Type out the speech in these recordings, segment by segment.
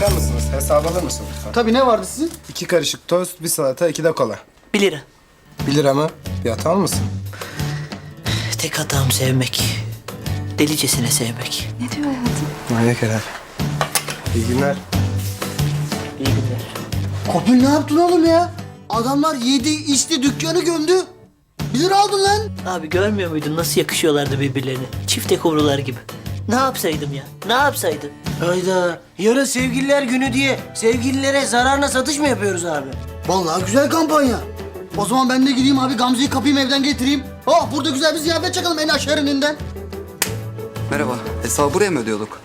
bakar mısınız? Hesap alır mısın lütfen? Tabii ne vardı sizin? İki karışık tost, bir salata, iki de kola. Bir lira. Bir lira mı? Bir hata mısın? Tek hatam sevmek. Delicesine sevmek. Manyak herhalde. İyi günler. İyi günler. Kopil ne yaptın oğlum ya? Adamlar yedi içti dükkanı gömdü. Bir lira aldın lan. Abi görmüyor muydun nasıl yakışıyorlardı birbirlerine? Çifte kumrular gibi. Ne yapsaydım ya? Ne yapsaydım? Hayda. Yarın sevgililer günü diye sevgililere zararına satış mı yapıyoruz abi? Vallahi güzel kampanya. O zaman ben de gideyim abi Gamze'yi kapayım evden getireyim. Oh burada güzel bir ziyafet çakalım en aşerininden. Merhaba. Hesabı buraya mı ödüyorduk?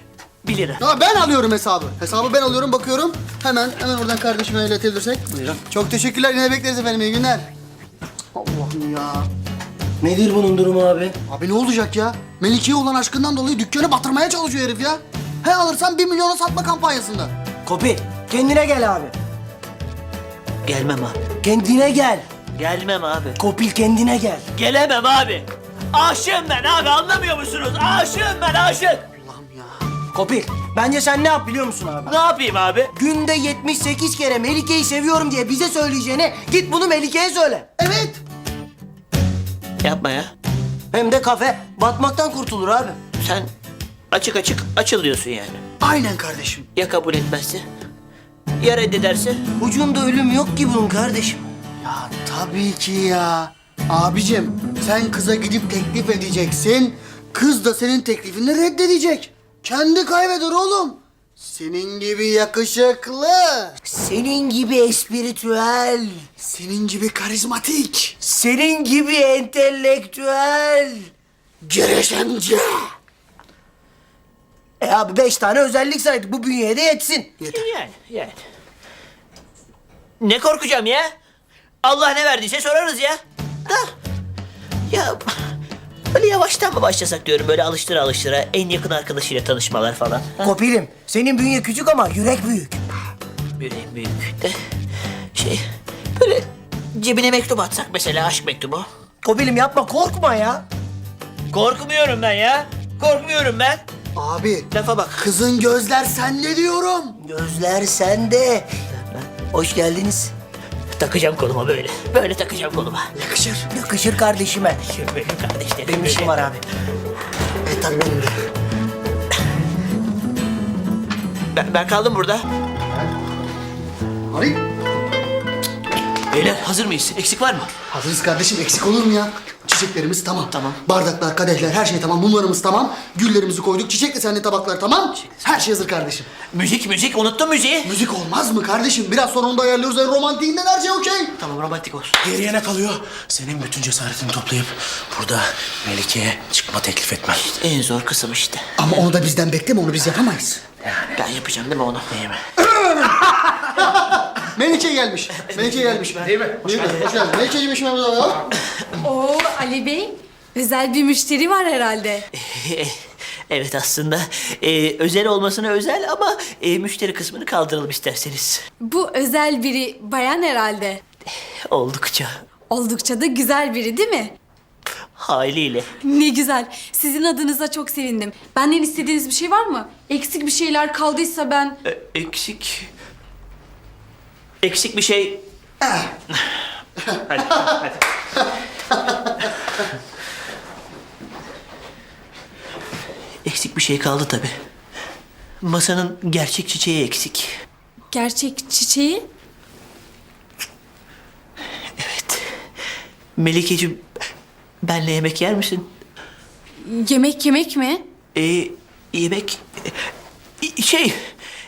Bir lira. Ya ben alıyorum hesabı. Hesabı ben alıyorum bakıyorum. Hemen hemen oradan kardeşime iletebilirsek. Buyurun. Çok teşekkürler yine bekleriz efendim iyi günler. Allah'ım ya. Nedir bunun durumu abi? Abi ne olacak ya? Melike'ye olan aşkından dolayı dükkanı batırmaya çalışıyor herif ya. He alırsan bir milyona satma kampanyasında. Kopi kendine gel abi. Gelmem abi. Kendine gel. Gelmem abi. Kopil kendine gel. Gelemem abi. Aşığım ben abi anlamıyor musunuz? Aşığım ben aşık. Kopil bence sen ne yap biliyor musun abi? Ne yapayım abi? Günde 78 kere Melike'yi seviyorum diye bize söyleyeceğine git bunu Melike'ye söyle. Evet. Yapma ya. Hem de kafe batmaktan kurtulur abi. Sen açık açık açıl diyorsun yani. Aynen kardeşim. Ya kabul etmezse? Ya reddederse? Ucunda ölüm yok ki bunun kardeşim. Ya tabii ki ya. Abicim sen kıza gidip teklif edeceksin. Kız da senin teklifini reddedecek. Kendi kaybeder oğlum. Senin gibi yakışıklı. Senin gibi espiritüel. Senin gibi karizmatik. Senin gibi entelektüel. Girişimci. E abi beş tane özellik saydık. Bu bünyeye de yetsin. Yani, yani. Ne korkacağım ya? Allah ne verdiyse sorarız ya. Da. Ya böyle yavaştan mı başlasak diyorum böyle alıştıra alıştıra en yakın arkadaşıyla tanışmalar falan. Ha? Kopilim, senin bünye küçük ama yürek büyük. Yüreğim büyük de şey böyle cebine mektup atsak mesela aşk mektubu. Kopilim yapma, korkma ya. Korkmuyorum ben ya. Korkmuyorum ben. Abi Lafa bak. kızın gözler sende diyorum. Gözler sende. Hoş geldiniz. Takacağım koluma böyle. Böyle takacağım koluma. Yakışır. Yakışır kardeşime. Şu benim kardeşlerim. Benim işim var abi. E tabii benim de. Ben, ben kaldım burada. Hadi. Beyler hazır mıyız? Eksik var mı? Hazırız kardeşim eksik olur mu ya? Çiçeklerimiz tamam. Tamam. Bardaklar, kadehler her şey tamam. Mumlarımız tamam. Güllerimizi koyduk. Çiçekli sende tabaklar tamam. Her şey hazır kardeşim. Müzik müzik unuttum müziği. Müzik olmaz mı kardeşim? Biraz sonra onu da ayarlıyoruz. En romantiğinden her şey okey. Tamam romantik olsun. Geriye ne kalıyor? Senin bütün cesaretini toplayıp burada Melike'ye çıkma teklif etmen. En zor kısım işte. Ama onu da bizden bekleme. Onu biz yapamayız. Ben yapacağım değil mi onu? İyi mi? Melike gelmiş. Melike gelmiş. Değil mi? Hoş geldin. Hoş geldin. Melike'ciğim işime burada Ali Bey, özel bir müşteri var herhalde. evet aslında e, özel olmasına özel ama e, müşteri kısmını kaldıralım isterseniz. Bu özel biri bayan herhalde. Oldukça Oldukça da güzel biri değil mi? haliyle. Ne güzel. Sizin adınıza çok sevindim. Benden istediğiniz bir şey var mı? Eksik bir şeyler kaldıysa ben... E, eksik... Eksik bir şey... hadi, hadi. Eksik bir şey kaldı tabii. Masanın gerçek çiçeği eksik. Gerçek çiçeği... Evet. Melikeciğim, benle yemek yer misin? Yemek yemek mi? Ee, yemek... e, Şey,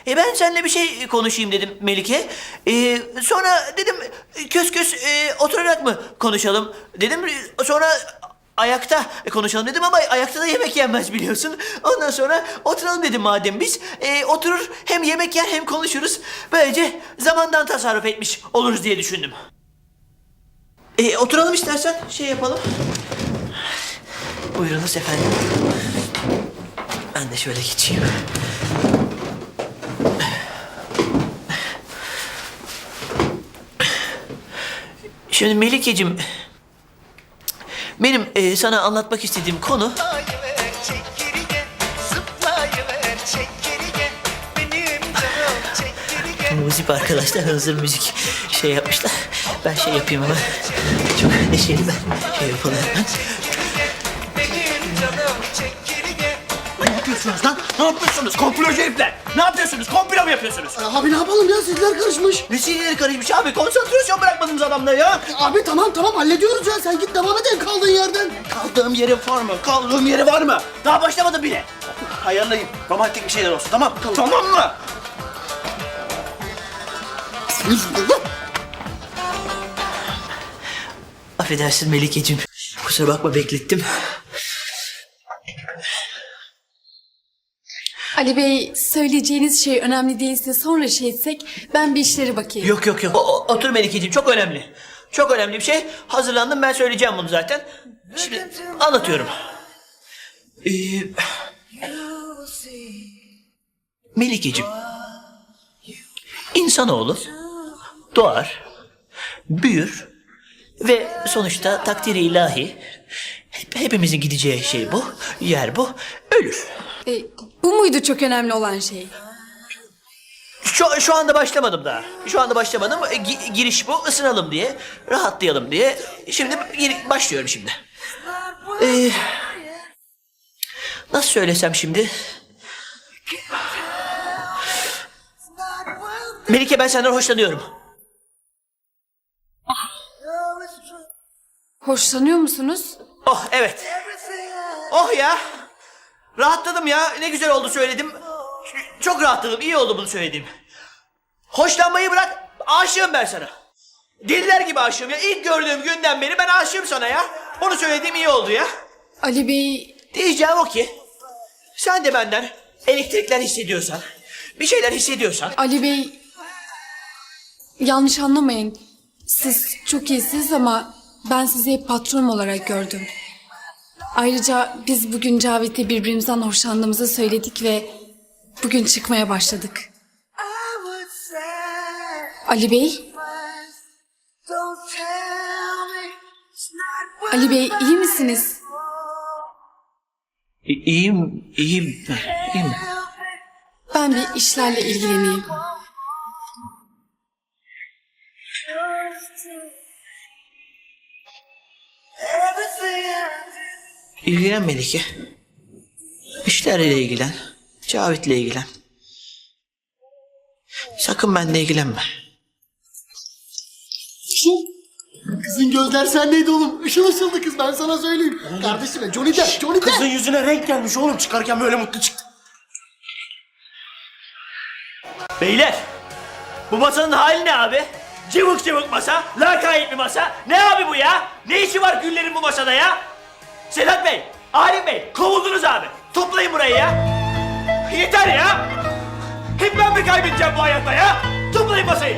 e ben seninle bir şey konuşayım dedim Melike. Ee, sonra dedim kös kös e, oturarak mı konuşalım dedim. Sonra ayakta konuşalım dedim ama ayakta da yemek yenmez biliyorsun. Ondan sonra oturalım dedim madem biz. Ee, oturur hem yemek yer hem konuşuruz. Böylece zamandan tasarruf etmiş oluruz diye düşündüm. Ee, oturalım istersen şey yapalım. Buyurunuz efendim. Ben de şöyle geçeyim. Şimdi Melike'cim... Benim e, sana anlatmak istediğim konu... Zıplayıver çek geriye, zıplayıver çek geriye. Benim canım çek müzik arkadaşlar hazır müzik şey yapmışlar. Ben şey yapayım ama çok neşeli ben şey yapalım hemen. Yapıyorsunuz lan? Ne yapıyorsunuz? Komplocu herifler. Ne yapıyorsunuz? Komplo mu yapıyorsunuz? Abi ne yapalım ya sizler karışmış. Ne sinirleri karışmış abi konsantrasyon bırakmadınız adamda ya. Abi tamam tamam hallediyoruz ya sen git devam et kaldığın yerden. Kaldığım yeri var mı? Kaldığım yeri var mı? Daha başlamadım bile. Ayarlayın. Romantik bir şeyler olsun tamam? Tamam, mı? Affedersin Melikeciğim. Kusura bakma beklettim. Ali Bey söyleyeceğiniz şey önemli değilse sonra şey etsek ben bir işlere bakayım. Yok yok yok. O- otur Melikeciğim çok önemli. Çok önemli bir şey. Hazırlandım ben söyleyeceğim bunu zaten. Şimdi anlatıyorum. Ee, Melikeciğim. İnsanoğlu doğar, büyür ve sonuçta takdiri ilahi hep, hepimizin gideceği şey bu, yer bu, ölür. E, bu muydu çok önemli olan şey? Şu, şu anda başlamadım daha. Şu anda başlamadım. E, gi- giriş bu. ısınalım diye. Rahatlayalım diye. Şimdi başlıyorum şimdi. Ee, nasıl söylesem şimdi? Melike ben senden hoşlanıyorum. Hoşlanıyor musunuz? Oh evet. Oh ya. Rahatladım ya. Ne güzel oldu söyledim. Çok rahatladım. İyi oldu bunu söylediğim. Hoşlanmayı bırak. Aşığım ben sana. Deliler gibi aşığım ya. İlk gördüğüm günden beri ben aşığım sana ya. Onu söylediğim iyi oldu ya. Ali Bey Diyeceğim o ki. Sen de benden elektrikler hissediyorsan. Bir şeyler hissediyorsan. Ali Bey yanlış anlamayın. Siz çok iyisiniz ama ben sizi hep patron olarak gördüm. Ayrıca biz bugün Cavit'e birbirimizden hoşlandığımızı söyledik ve bugün çıkmaya başladık. Ali Bey? Ali Bey iyi misiniz? iyiyim, iyiyim, iyiyim. Ben bir işlerle ilgileneyim. İlgilen Melike. İşlerle ilgilen. Cavit'le ilgilen. Sakın benimle ilgilenme. Kızın gözler sendeydi oğlum. Işıl ışıldı kız ben sana söyleyeyim. Kardeşime Johnny de Johnny de. Kızın yüzüne renk gelmiş oğlum. Çıkarken böyle mutlu çıktı. Beyler, bu masanın hali ne abi? Cıvık cıvık masa, lakayet bir masa. Ne abi bu ya? Ne işi var güllerin bu masada ya? Sedat Bey, Arif Bey, kovuldunuz abi. Toplayın burayı ya. Yeter ya. Hep ben mi kaybedeceğim bu hayatta ya? Toplayın masayı.